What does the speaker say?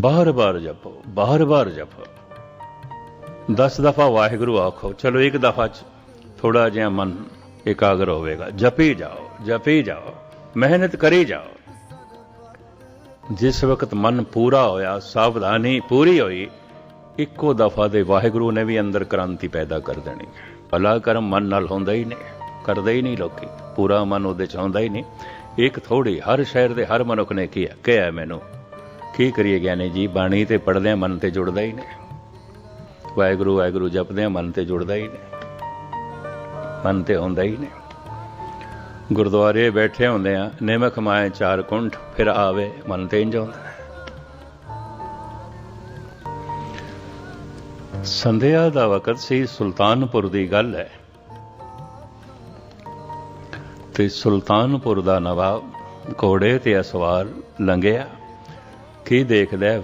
ਬਾਰ-ਬਾਰ ਜਪੋ ਬਾਰ-ਬਾਰ ਜਪੋ। 10 ਦਫਾ ਵਾਹਿਗੁਰੂ ਆਖੋ, ਚਲੋ ਇੱਕ ਦਫਾ ਚ ਥੋੜਾ ਜਿਹਾ ਮਨ ਇਕਾਗਰ ਹੋਵੇਗਾ। ਜਪੀ ਜਾਓ ਜਪੀ ਜਾਓ, ਮਿਹਨਤ ਕਰੀ ਜਾਓ। ਜਿਸ ਵਕਤ ਮਨ ਪੂਰਾ ਹੋਇਆ, ਸਾਵਧਾਨੀ ਪੂਰੀ ਹੋਈ, ਇੱਕੋ ਦਫਾ ਦੇ ਵਾਹਿਗੁਰੂ ਨੇ ਵੀ ਅੰਦਰ ਕ੍ਰਾਂਤੀ ਪੈਦਾ ਕਰ ਦੇਣੀ। ਭਲਾ ਕਰਮ ਮਨ ਨਾਲ ਹੁੰਦਾ ਹੀ ਨਹੀਂ, ਕਰਦੇ ਹੀ ਨਹੀਂ ਲੋਕੀ। ਪੂਰਾ ਮਨ ਉਹਦੇ ਚ ਹੁੰਦਾ ਹੀ ਨਹੀਂ। ਇੱਕ ਥੋੜੀ ਹਰ ਸ਼ਹਿਰ ਦੇ ਹਰ ਮਨੁੱਖ ਨੇ ਕਿਹਾ ਕਿਹਾ ਮੈਨੂੰ ਕੀ ਕਰੀਏ ਗਿਆਨੀ ਜੀ? ਬਾਣੀ ਤੇ ਪੜਦੇ ਮਨ ਤੇ ਜੁੜਦਾ ਹੀ ਨਹੀਂ। ਵਾਹਿਗੁਰੂ ਵਾਹਿਗੁਰੂ ਜਪਦੇ ਮਨ ਤੇ ਜੁੜਦਾ ਹੀ ਨਹੀਂ। ਮਨ ਤੇ ਹੁੰਦਾ ਹੀ ਨਹੀਂ। ਗੁਰਦੁਆਰੇ ਬੈਠੇ ਹੁੰਦੇ ਆ ਨਿਮਕ ਮਾਏ ਚਾਰ ਕੁੰਠ, ਫਿਰ ਆਵੇ ਮਨ ਤੇ ਇੰਜ ਹੁੰਦਾ। ਸੰਧਿਆ ਦਾ ਵਕਤ ਸੀ, ਸੁਲਤਾਨਪੁਰ ਦੀ ਗੱਲ ਹੈ। ਤੇ ਸੁਲਤਾਨਪੁਰ ਦਾ ਨਵਾਬ ਘੋੜੇ ਤੇ ਅਸਵਾਰ ਲੰਘਿਆ। ਕੀ ਦੇਖਦਾ